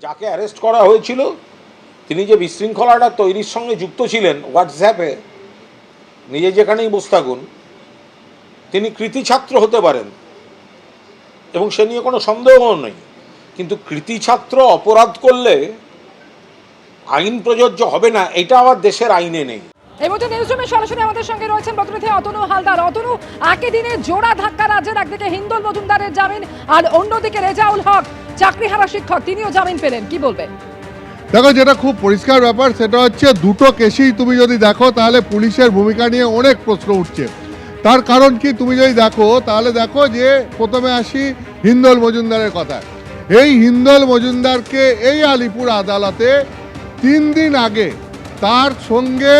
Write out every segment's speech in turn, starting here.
যাকে অ্যারেস্ট করা হয়েছিল, তিনি যে বিশৃঙ্খলাটা তৈরির সঙ্গে যুক্ত ছিলেন হোয়াটসঅ্যাপে নিজে যেখানেই বসে থাকুন, তিনি কৃতি ছাত্র হতে পারেন। এবং সে নিয়ে কোনো সন্দেহ নেই। কিন্তু কৃতি ছাত্র অপরাধ করলে আইন প্রযোজ্য হবে না, এটা আবার দেশের আইনে নেই। মুহূর্তে নিউজরুমে সরাসরি আমাদের সঙ্গে রয়েছেন প্রতিনিধি অতনু হালদার। অতনু একই দিনে জোড়া ধাক্কা রাজ্যের একদিকে হিন্দল মজুমদারের জামিন আর অন্যদিকে রেজাউল হক, চাকরিহারা শিক্ষক, তিনিও জামিন পেলেন। কি বলবেন? দেখো, যেটা খুব পরিষ্কার ব্যাপার, সেটা হচ্ছে দুটো কেসেই তুমি যদি দেখো, তাহলে পুলিশের ভূমিকা নিয়ে অনেক প্রশ্ন উঠছে। তার কারণ কি? তুমি যদি দেখো, তাহলে দেখো যে প্রথমে আসি হিন্দল মজুমদারের কথা। এই হিন্দল মজুমদারকে এই আলিপুর আদালতে তিন দিন আগে তার সঙ্গে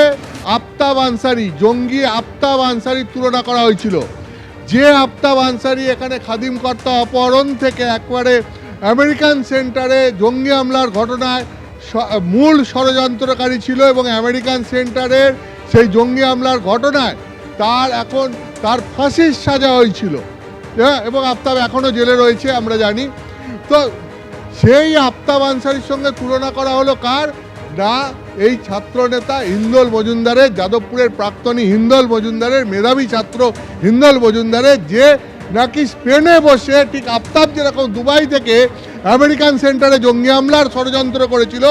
আফতাব আনসারি, জঙ্গি আফতাব আনসারির তুলনা করা হয়েছিল। যে আফতাব আনসারি এখানে খাদিম কর্তা অপহরণ থেকে একবারে আমেরিকান সেন্টারে জঙ্গি হামলার ঘটনায় মূল ষড়যন্ত্রকারী ছিল এবং আমেরিকান সেন্টারের সেই জঙ্গি হামলার ঘটনায় তার এখন, তার ফাঁসির সাজা হয়েছিল। হ্যাঁ এবং আফতাব এখনও জেলে রয়েছে, আমরা জানি। তো সেই আফতাব আনসারির সঙ্গে তুলনা করা হলো কার? না, এই ছাত্র নেতা হিন্দল মজুমদারের, যাদবপুরের প্রাক্তনী হিন্দল মজুমদারের মেধাবী ছাত্র হিন্দল মজুমদারের যে নাকি স্পেনে বসে ঠিক আফতাব যেরকম দুবাই থেকে আমেরিকান সেন্টারে জঙ্গি হামলার ষড়যন্ত্র করেছিল,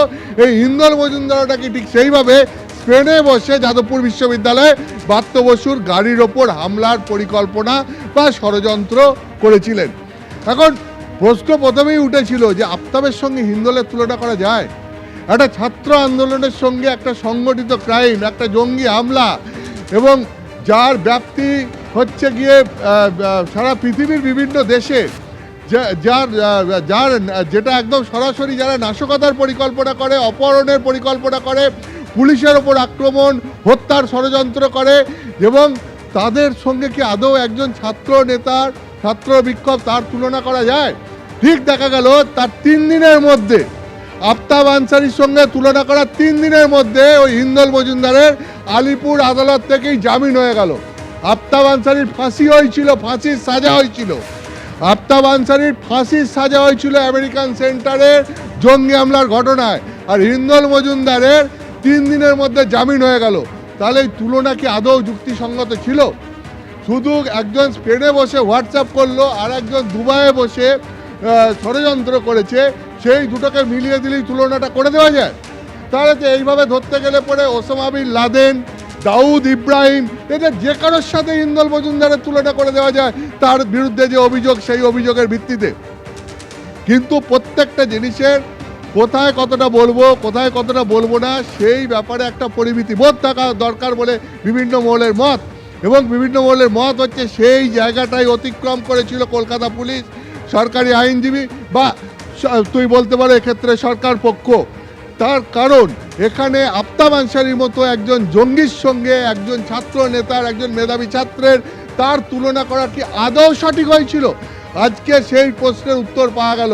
এই হিন্দল মজুমদারও নাকি ঠিক সেইভাবে স্পেনে বসে যাদবপুর বিশ্ববিদ্যালয়ে বাত্য বসুর গাড়ির ওপর হামলার পরিকল্পনা বা ষড়যন্ত্র করেছিলেন? এখন প্রশ্ন প্রথমেই উঠেছিল যে আফতাবের সঙ্গে হিন্দলের তুলনা করা যায়? একটা ছাত্র আন্দোলনের সঙ্গে একটা সংগঠিত ক্রাইম একটা জঙ্গি হামলা এবং যার ব্যাপ্তি হচ্ছে গিয়ে সারা পৃথিবীর বিভিন্ন দেশে যার যার যেটা একদম সরাসরি যারা নাশকতার পরিকল্পনা করে, অপহরণের পরিকল্পনা করে, পুলিশের ওপর আক্রমণ, হত্যার ষড়যন্ত্র করে এবং তাদের সঙ্গে কি আদৌ একজন ছাত্র নেতার, ছাত্র বিক্ষোভ তার তুলনা করা যায়? ঠিক দেখা গেল, তার তিন দিনের মধ্যে আফতাব আনসারির সঙ্গে তুলনা করা তিন দিনের মধ্যে ওই হিন্দল মজুমদারের আলিপুর আদালত থেকেই জামিন হয়ে গেল। আফতাব আনসারির ফাঁসি হয়েছিল, ফাঁসির সাজা হয়েছিল। আফতাব আনসারির ফাঁসির সাজা হয়েছিল আমেরিকান সেন্টারের জঙ্গি হামলার ঘটনায়। আর হিন্দল মজুমদারের তিন দিনের মধ্যে জামিন হয়ে গেল। তাহলে এই তুলনা কি আদৌ যুক্তিসঙ্গত ছিল? শুধু একজন স্পেনে বসে হোয়াটসঅ্যাপ করল আর একজন দুবাইয়ে বসে ষড়যন্ত্র করেছে। সেই দুটোকে মিলিয়ে দিলেই তুলনাটা করে দেওয়া যায়। তাহলে তো এইভাবে ধরতে গেলে পরে ওসামা লাদেন, দাউদ ইব্রাহিম, এদের যে কারোর সাথে ইন্দল মজুমদারের তুলনা করে দেওয়া যায়, তার বিরুদ্ধে যে অভিযোগ, সেই অভিযোগের ভিত্তিতে। কিন্তু প্রত্যেকটা জিনিসের কোথায় কতটা বলব, কোথায় কতটা বলব না, সেই ব্যাপারে একটা পরিমিতি বোধ থাকা দরকার বলে বিভিন্ন মহলের মত। এবং বিভিন্ন মহলের মত হচ্ছে, সেই জায়গাটাই অতিক্রম করেছিল কলকাতা পুলিশ, সরকারি আইনজীবী বা তুই বলতে পারো এক্ষেত্রে সরকার পক্ষ। তার কারণ, এখানে আফতাব আনসারির মতো একজন জঙ্গির সঙ্গে একজন ছাত্র নেতার, একজন মেধাবী ছাত্রের তার তুলনা করা কি আদৌ সঠিক হয়েছিল? আজকে সেই প্রশ্নের উত্তর পাওয়া গেল।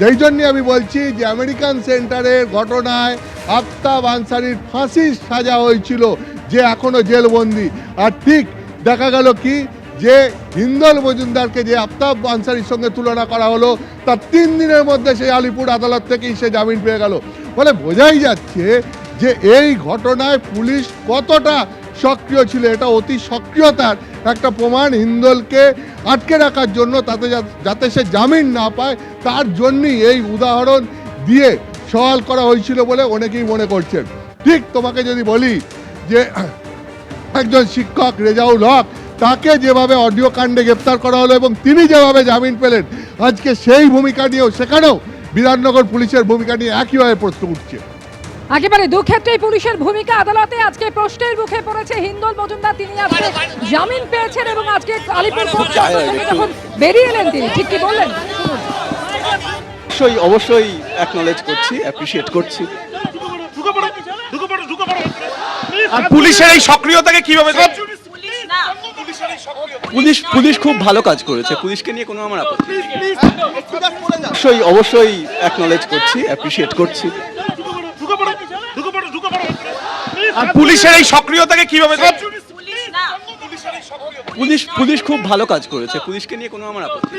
যেই জন্যে আমি বলছি যে আমেরিকান সেন্টারের ঘটনায় আফতাব আনসারির ফাঁসির সাজা হয়েছিল যে এখনও জেলবন্দি। আর ঠিক দেখা গেল কি? যে হিন্দল মজুমদারকে যে আফতাব আনসারির সঙ্গে তুলনা করা হলো, তার তিন দিনের মধ্যে সেই আলিপুর আদালত থেকেই সে জামিন পেয়ে গেল। ফলে বোঝাই যাচ্ছে যে এই ঘটনায় পুলিশ কতটা সক্রিয় ছিল, এটা অতি সক্রিয়তার একটা প্রমাণ হিন্দলকে আটকে রাখার জন্য তাতে যাতে সে জামিন না পায়, তার জন্যই এই উদাহরণ দিয়ে সওয়াল করা হয়েছিল বলে অনেকেই মনে করছেন। ঠিক তোমাকে যদি বলি যে একজন শিক্ষক রেজাউল হক তাকে যেভাবে অডিও কাণ্ডে গ্রেপ্তার করা হলো এবং তিনি যেভাবে জামিন পেলেন আজকে সেই ভূমিকা নিয়েও সেখানেও বিধাননগর পুলিশের ভূমিকা নিয়ে একইভাবে প্রশ্ন উঠছে। একেবারে দু ক্ষেত্রেই পুলিশের ভূমিকা আদালতে আজকে প্রশ্নের মুখে পড়েছে হিন্দল মজুমদার। তিনি আজকে জামিন পেয়েছেন এবং আজকে আলিপুর যখন বেরিয়ে এলেন তিনি ঠিক কি বললেন? অবশ্যই অবশ্যই অ্যাকনলেজ করছি অ্যাপ্রিসিয়েট করছি। আর পুলিশের এই সক্রিয়তাকে কীভাবে পুলিশ পুলিশ খুব ভালো কাজ করেছে পুলিশকে নিয়ে কোনো আমার আপত্তি। অবশ্যই অবশ্যই অ্যাকনলেজ করছি অ্যাপ্রিসিয়েট করছি আর পুলিশের এই সক্রিয়তাকে কীভাবে পুলিশ পুলিশ খুব ভালো কাজ করেছে পুলিশকে নিয়ে কোনো আমার আপত্তি।